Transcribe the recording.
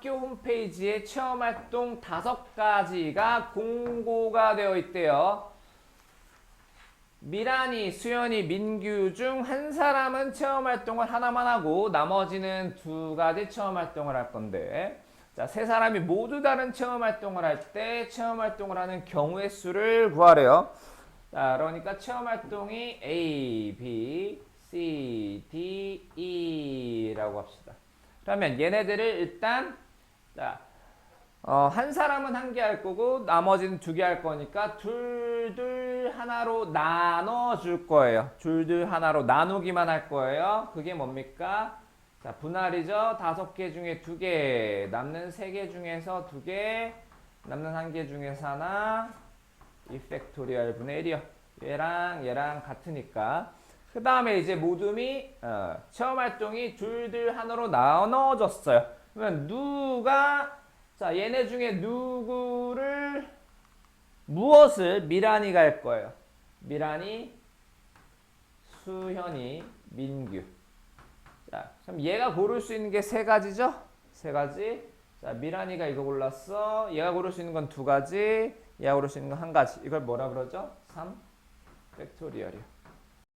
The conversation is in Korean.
학교 홈페이지에 체험활동 다섯 가지가 공고가 되어 있대요. 미란이, 수연이, 민규 중 한 사람은 체험활동을 하나만 하고 나머지는 두 가지 체험활동을 할 건데 자, 세 사람이 모두 다른 체험활동을 할 때 체험활동을 하는 경우의 수를 구하래요. 자, 그러니까 체험활동이 A, B, C, D, E라고 합시다. 그러면 얘네들을 일단 자, 어, 한 사람은 한 개 할 거고 나머지는 두 개 할 거니까 둘둘 하나로 나눠 줄 거예요. 둘둘 하나로 나누기만 할 거예요. 그게 뭡니까? 자, 분할이죠. 다섯 개 중에 두 개, 남는 세 개 중에서 두 개, 남는 한 개 중에서 하나, 이 팩토리얼 분의 1이요. 얘랑 얘랑 같으니까. 그 다음에 이제 모둠이 어, 체험 활동이 둘둘 하나로 나눠졌어요. 그러면 누가 자 얘네 중에 누구를 무엇을 미란이가 할 거예요. 미란이, 수현이, 민규. 자, 그럼 얘가 고를 수 있는 게 세 가지죠? 세 가지. 자, 미란이가 이거 골랐어. 얘가 고를 수 있는 건 두 가지. 얘가 고를 수 있는 건 한 가지. 이걸 뭐라 그러죠? 3 팩토리얼이요.